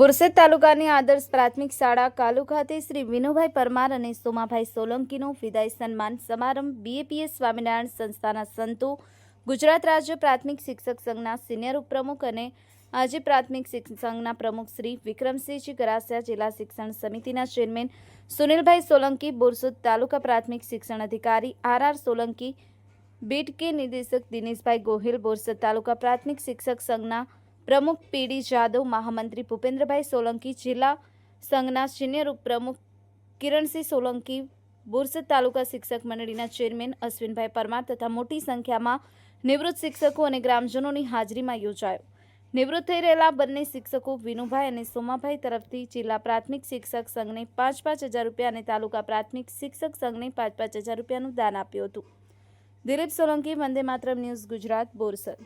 બોરસદ તાલુકાની આદર્શ પ્રાથમિક શાળા કાલુ ખાતે શ્રી વિનુભાઈ પરમાર અને સોમાભાઈ સોલંકીનો વિદાય સન્માન સમારંભ બીએપીએસ સ્વામિનારાયણ સંસ્થાના સંતો, ગુજરાત રાજ્ય પ્રાથમિક શિક્ષક સંઘના સિનિયર ઉપપ્રમુખ અને આજે પ્રાથમિક શિક્ષક સંઘના પ્રમુખ શ્રી વિક્રમસિંહજી ગરાસિયા, જિલ્લા શિક્ષણ સમિતિના ચેરમેન સુનિલભાઈ સોલંકી, બોરસદ તાલુકા પ્રાથમિક શિક્ષણ અધિકારી આર આર સોલંકી, બીટ કે નિર્દેશક દિનેશભાઈ ગોહિલ, બોરસદ તાલુકા પ્રાથમિક શિક્ષક સંઘના પ્રમુખ પીડી જાદવ, મહામંત્રી ભૂપેન્દ્રભાઈ સોલંકી, જિલ્લા સંઘના સિનિયર ઉપપ્રમુખ કિરણસિંહ સોલંકી બોરસદ તાલુકા શિક્ષક મંડળીના ચેરમેન અશ્વિનભાઈ પરમાર તથા મોટી સંખ્યામાં નિવૃત્ત શિક્ષકો અને ગ્રામજનોની હાજરીમાં યોજાયો. નિવૃત્ત થઈ રહેલા બંને શિક્ષકો વિનુભાઈ અને સોમાભાઈ તરફથી જિલ્લા પ્રાથમિક શિક્ષક સંઘને પાંચ પાંચ હજાર રૂપિયા અને તાલુકા પ્રાથમિક શિક્ષક સંઘને પાંચ પાંચ હજાર રૂપિયાનું દાન આપ્યું હતું. દિલીપ સોલંકી, વંદે માતરમ ન્યૂઝ ગુજરાત, બોરસદ.